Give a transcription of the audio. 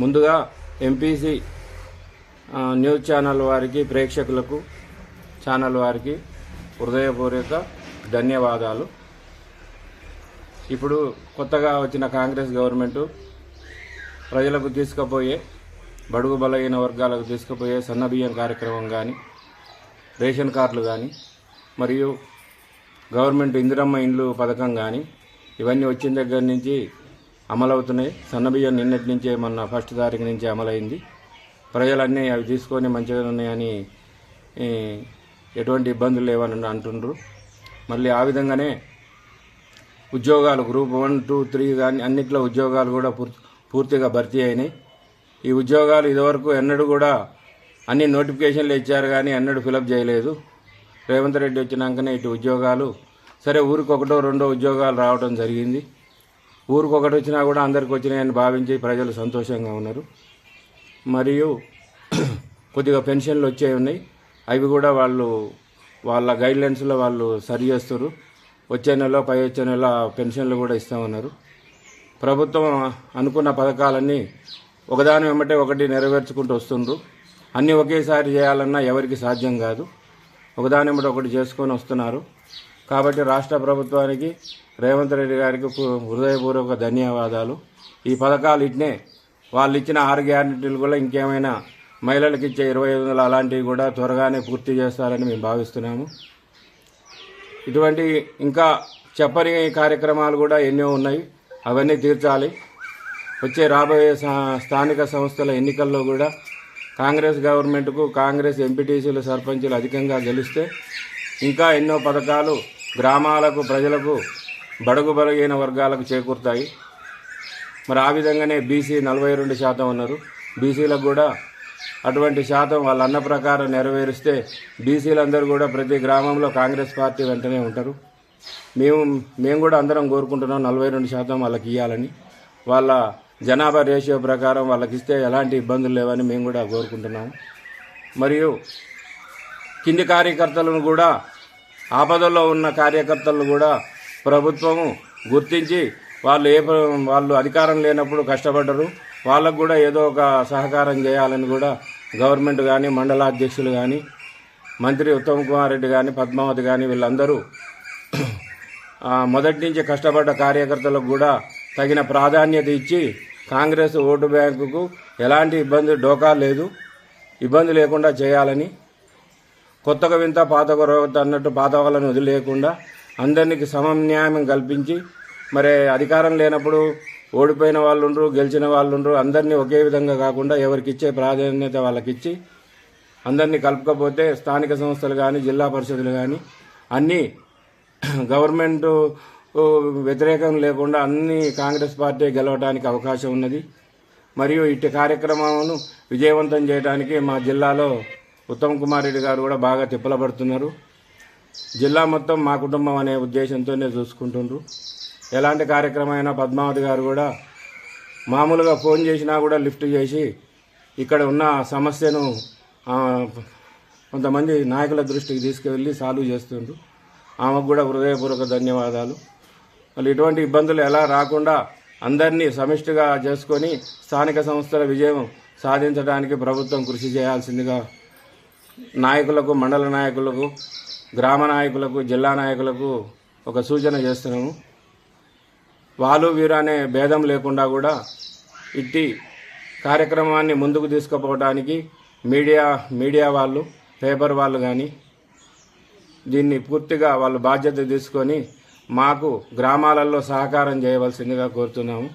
ముందుగా MPC news channel వారికి ప్రేక్షకులకు ఛానల్ వారికి హృదయపూర్వక ధన్యవాదాలు. ఇప్పుడు కొత్తగా వచ్చిన కాంగ్రెస్ గవర్నమెంటు ప్రజలకు తీసుకుపోయే బడుగు బలహీన వర్గాలకు తీసుకుపోయే సన్నబియ్యం కార్యక్రమం కానీ రేషన్ కార్డులు కానీ మరియు గవర్నమెంట్ ఇందిరమ్మ ఇండ్లు పథకం కానీ ఇవన్నీ వచ్చిన దగ్గర నుంచి అమలవుతున్నాయి. సన్నబియ్యం నిన్నటి నుంచే మొన్న ఫస్ట్ తారీఖు నుంచి అమలైంది. ప్రజలన్నీ అవి తీసుకొని మంచిగా ఉన్నాయని ఎటువంటి ఇబ్బందులు లేవని అంటుండ్రు. మళ్ళీ ఆ విధంగానే ఉద్యోగాలు గ్రూప్ వన్ టూ త్రీ కానీ అన్నిట్లో ఉద్యోగాలు కూడా పూర్తి పూర్తిగా భర్తీ అయినాయి. ఈ ఉద్యోగాలు ఇదివరకు ఎన్నడూ కూడా అన్ని నోటిఫికేషన్లు ఇచ్చారు కానీ ఎన్నడూ ఫిలప్ చేయలేదు. రేవంత్ రెడ్డి వచ్చినాకనే ఇటు ఉద్యోగాలు సరే ఊరికి ఒకటో రెండో ఉద్యోగాలు రావడం జరిగింది. ఊరికి ఒకటి వచ్చినా కూడా అందరికి వచ్చినాయని భావించి ప్రజలు సంతోషంగా ఉన్నారు. మరియు కొద్దిగా పెన్షన్లు వచ్చేవి ఉన్నాయి. అవి కూడా వాళ్ళు వాళ్ళ గైడ్లైన్స్లో వాళ్ళు సరి చేస్తారు వచ్చే నెల పై వచ్చే నెల పెన్షన్లు కూడా ఇస్తామన్నారు ప్రభుత్వం అనుకున్న పథకాలన్నీ ఒకదాని వెంబటే ఒకటి నెరవేర్చుకుంటూ వస్తుండ్రు. అన్నీ ఒకేసారి చేయాలన్నా ఎవరికి సాధ్యం కాదు. ఒకదాని వెంబడి ఒకటి చేసుకొని వస్తున్నారు. కాబట్టి రాష్ట్ర ప్రభుత్వానికి రేవంత్ రెడ్డి గారికి హృదయపూర్వక ధన్యవాదాలు. ఈ పథకాలు ఇట్నే వాళ్ళు ఇచ్చిన ఆరు గ్యారంటీలు కూడా ఇంకేమైనా మహిళలకు ఇచ్చే ఇరవై ఐదు వందలు అలాంటివి కూడా త్వరగానే పూర్తి చేస్తారని మేము భావిస్తున్నాము. ఇటువంటి ఇంకా చెప్పని కార్యక్రమాలు కూడా ఎన్నో ఉన్నాయి. అవన్నీ తీర్చాలి. వచ్చే రాబోయే సా- స్థానిక సంస్థల ఎన్నికల్లో కూడా కాంగ్రెస్ గవర్నమెంట్కు కాంగ్రెస్ ఎంపీటీసీలు సర్పంచులు అధికంగా గెలిస్తే ఇంకా ఎన్నో పథకాలు గ్రామాలకు ప్రజలకు బడుగు బలహీన వర్గాలకు చేకూరుతాయి. మరి ఆ విధంగానే బీసీ నలభై రెండు శాతం ఉన్నారు. బీసీలకు కూడా అటువంటి శాతం వాళ్ళ అన్న ప్రకారం నెరవేరిస్తే బీసీలందరూ కూడా ప్రతి గ్రామంలో కాంగ్రెస్ పార్టీ వెంటనే ఉంటారు. మేము మేము కూడా అందరం కోరుకుంటున్నాం నలభై రెండు శాతం వాళ్ళకి ఇవ్వాలని వాళ్ళ జనాభా రేషియో ప్రకారం వాళ్ళకి ఇస్తే ఎలాంటి ఇబ్బందులు లేవని మేము కూడా కోరుకుంటున్నాము మరియు కింది కార్యకర్తలను కూడా ఆపదల్లో ఉన్న కార్యకర్తలను కూడా ప్రభుత్వము గుర్తించి వాళ్ళు ఏ వాళ్ళు అధికారం లేనప్పుడు కష్టపడ్డరు. వాళ్ళకు కూడా ఏదో ఒక సహకారం చేయాలని కూడా గవర్నమెంట్ కానీ మండలాధ్యక్షులు కానీ మంత్రి ఉత్తమ్ కుమార్ రెడ్డి కానీ పద్మావతి కానీ వీళ్ళందరూ మొదటి నుంచి కష్టపడ్డ కార్యకర్తలకు కూడా తగిన ప్రాధాన్యత ఇచ్చి కాంగ్రెస్ ఓటు బ్యాంకుకు ఎలాంటి ఇబ్బంది డోకా లేదు. ఇబ్బంది లేకుండా చేయాలని కొత్తగా వింత పాత కొరత అన్నట్టు పాత వాళ్ళని వదిలేయకుండా అందరికి సమన్యాయం కల్పించి మరి అధికారం లేనప్పుడు ఓడిపోయిన వాళ్ళు ఉండరు గెలిచిన వాళ్ళు ఉండరు అందరినీ ఒకే విధంగా కాకుండా ఎవరికి ఇచ్చే ప్రాధాన్యత వాళ్ళకి ఇచ్చి అందరినీ కలుపుకపోతే స్థానిక సంస్థలు కానీ జిల్లా పరిషత్లు కానీ అన్నీ గవర్నమెంట్ వ్యతిరేకం లేకుండా అన్ని కాంగ్రెస్ పార్టీ గెలవడానికి అవకాశం ఉన్నది. మరియు ఇట్టి కార్యక్రమాలను విజయవంతం చేయడానికి మా జిల్లాలో ఉత్తమ్ కుమార్ రెడ్డి గారు కూడా బాగా తిప్పలబడుతున్నారు. జిల్లా మొత్తం మా కుటుంబం అనే ఉద్దేశంతోనే చూసుకుంటుండ్రు. ఎలాంటి కార్యక్రమం అయినా పద్మావతి గారు కూడా మామూలుగా ఫోన్ చేసినా కూడా లిఫ్ట్ చేసి ఇక్కడ ఉన్న సమస్యను కొంతమంది నాయకుల దృష్టికి తీసుకువెళ్ళి సాల్వ్ చేస్తుండ్రు. ఆమెకు కూడా హృదయపూర్వక ధన్యవాదాలు. మళ్ళీ ఇటువంటి ఇబ్బందులు ఎలా రాకుండా అందరినీ సమిష్టిగా చేసుకొని స్థానిక సంస్థల విజయం సాధించడానికి ప్రభుత్వం కృషి చేయాల్సిందిగా నాయకులకు మండల నాయకులకు గ్రామ నాయకులకు జిల్లా నాయకులకు ఒక సూచన చేస్తున్నాము. వాళ్ళు వీరు అనే భేదం లేకుండా కూడా ఇట్టి కార్యక్రమాన్ని ముందుకు తీసుకుపోవడానికి మీడియా మీడియా వాళ్ళు పేపర్ వాళ్ళు కానీ దీన్ని పూర్తిగా వాళ్ళు బాధ్యత తీసుకొని మాకు గ్రామాలలో సహకారం చేయవలసిందిగా కోరుతున్నాము.